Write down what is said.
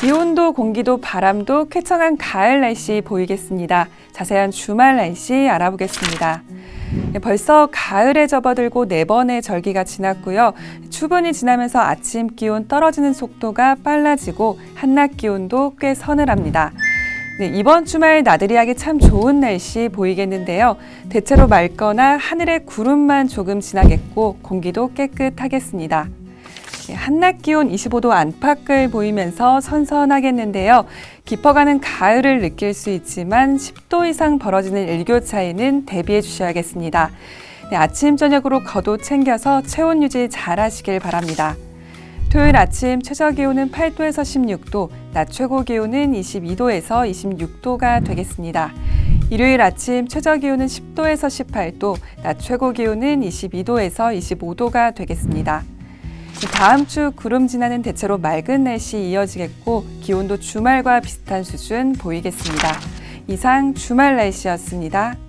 기온도 공기도 바람도 쾌청한 가을 날씨 보이겠습니다. 자세한 주말 날씨 알아보겠습니다. 네, 벌써 가을에 접어들고 네 번의 절기가 지났고요. 추분이 지나면서 아침 기온 떨어지는 속도가 빨라지고 한낮 기온도 꽤 서늘합니다. 네, 이번 주말 나들이 하기 참 좋은 날씨 보이겠는데요. 대체로 맑거나 하늘에 구름만 조금 지나겠고 공기도 깨끗하겠습니다. 네, 한낮 기온 25도 안팎을 보이면서 선선하겠는데요. 깊어가는 가을을 느낄 수 있지만 10도 이상 벌어지는 일교 차이는 대비해 주셔야겠습니다. 네, 아침 저녁으로 겉옷 챙겨서 체온 유지 잘 하시길 바랍니다. 토요일 아침 최저 기온은 8도에서 16도, 낮 최고 기온은 22도에서 26도가 되겠습니다. 일요일 아침 최저 기온은 10도에서 18도, 낮 최고 기온은 22도에서 25도가 되겠습니다. 다음 주 구름 지나는 대체로 맑은 날씨 이어지겠고 기온도 주말과 비슷한 수준 보이겠습니다. 이상 주말 날씨였습니다.